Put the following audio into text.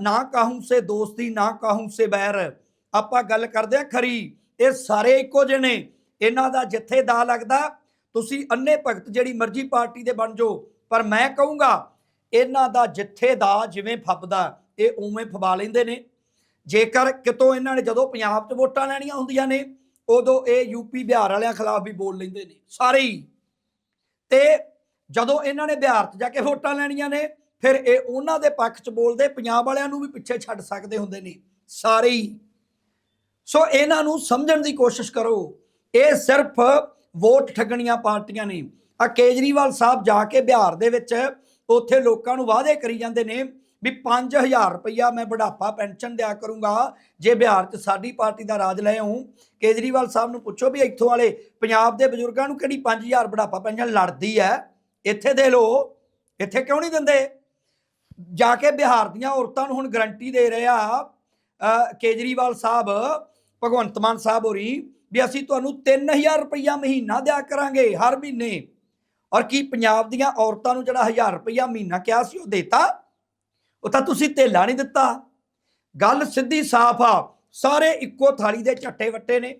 ਨਾ ਕਾਹੂ ਸੇ ਦੋਸਤੀ, ਨਾ ਕਾਹੂ ਸੇ ਬੈਰ। ਆਪਾਂ ਗੱਲ ਕਰਦੇ ਆ ਖਰੀ। ਇਹ ਸਾਰੇ ਇੱਕੋ ਜਿਹੇ ਨੇ। ਇਹਨਾਂ ਦਾ ਜਿੱਥੇ ਦਾ ਲੱਗਦਾ, ਤੁਸੀਂ ਅੰਨੇ ਭਗਤ ਜਿਹੜੀ ਮਰਜ਼ੀ ਪਾਰਟੀ ਦੇ ਬਣ ਜਾਓ। ਪਰ ਮੈਂ ਕਹੂੰਗਾ, ਇਹਨਾਂ ਦਾ ਜਿੱਥੇ ਦਾ ਜਿਵੇਂ ਫੱਬਦਾ, ਇਹ ਉਵੇਂ ਫਬਾ ਲੈਂਦੇ ਨੇ। ਜੇਕਰ ਕਿਤੋਂ ਇਹਨਾਂ ਨੇ ਜਦੋਂ ਪੰਜਾਬ 'ਚ ਵੋਟਾਂ ਲੈਣੀਆਂ ਹੁੰਦੀਆਂ ਨੇ, ਉਦੋਂ ਇਹ ਯੂਪੀ ਬਿਹਾਰ ਵਾਲਿਆਂ ਖਿਲਾਫ ਵੀ ਬੋਲ ਲੈਂਦੇ ਨੇ। ਸਾਰੇ ਹੀ। ਤੇ ਜਦੋਂ ਇਹਨਾਂ ਨੇ ਬਿਹਾਰ 'ਚ ਜਾ ਕੇ ਵੋਟਾਂ ਲੈਣੀਆਂ ਨੇ ਫਿਰ ਇਹ ਉਹਨਾਂ ਦੇ ਪੱਖ 'ਚ ਬੋਲਦੇ, ਪੰਜਾਬ ਵਾਲਿਆਂ ਨੂੰ ਵੀ ਪਿੱਛੇ ਛੱਡ ਸਕਦੇ ਹੁੰਦੇ ਨੇ, ਸਾਰੇ ਹੀ। ਸੋ ਇਹਨਾਂ ਨੂੰ ਸਮਝਣ ਦੀ ਕੋਸ਼ਿਸ਼ ਕਰੋ। ਇਹ ਸਿਰਫ ਵੋਟ ਠੱਗਣੀਆਂ ਪਾਰਟੀਆਂ ਨੇ। ਆ ਕੇਜਰੀਵਾਲ ਸਾਹਿਬ ਜਾ ਕੇ ਬਿਹਾਰ ਦੇ ਵਿੱਚ ਉੱਥੇ ਲੋਕਾਂ ਨੂੰ ਵਾਅਦੇ ਕਰੀ ਜਾਂਦੇ ਨੇ ਵੀ 5000 ਰੁਪਇਆ ਮੈਂ ਬੁਢਾਪਾ ਪੈਨਸ਼ਨ ਦਿਆ ਕਰੂੰਗਾ, ਜੇ ਬਿਹਾਰ 'ਚ ਸਾਡੀ ਪਾਰਟੀ ਦਾ ਰਾਜ ਲੈ ਆਉਂ ਕੇਜਰੀਵਾਲ ਸਾਹਿਬ ਨੂੰ ਪੁੱਛੋ ਵੀ ਇੱਥੋਂ ਵਾਲੇ ਪੰਜਾਬ ਦੇ ਬਜ਼ੁਰਗਾਂ ਨੂੰ ਕਿਹੜੀ 5000 ਬੁਢਾਪਾ ਪੈਨਸ਼ਨ ਲੜਦੀ ਹੈ? ਇੱਥੇ ਦੇ ਲੋ ਇੱਥੇ ਕਿਉਂ ਨਹੀਂ ਦਿੰਦੇ? ਜਾ ਕੇ ਬਿਹਾਰ ਦੀਆਂ ਔਰਤਾਂ ਨੂੰ ਹੁਣ ਗਰੰਟੀ ਦੇ ਰਿਹਾ ਕੇਜਰੀਵਾਲ ਸਾਹਿਬ, ਭਗਵੰਤ ਮਾਨ ਸਾਹਿਬ ਹੋਰੀ, ਵੀ ਅਸੀਂ ਤੁਹਾਨੂੰ 3000 ਰੁਪਇਆ ਮਹੀਨਾ ਦਿਆ ਕਰਾਂਗੇ ਹਰ ਮਹੀਨੇ। ਔਰ ਕੀ ਪੰਜਾਬ ਦੀਆਂ ਔਰਤਾਂ ਨੂੰ ਜਿਹੜਾ 1000 ਰੁਪਇਆ ਮਹੀਨਾ ਕਿਹਾ ਸੀ ਉਹ ਦੇਤਾ? ਉਹ ਤਾਂ ਤੁਸੀਂ ਧੇਲਾ ਨਹੀਂ ਦਿੱਤਾ। ਗੱਲ ਸਿੱਧੀ ਸਾਫ਼ ਆ, ਸਾਰੇ ਇੱਕੋ ਥਾਲੀ ਦੇ ਝੱਟੇ ਵੱਟੇ ਨੇ।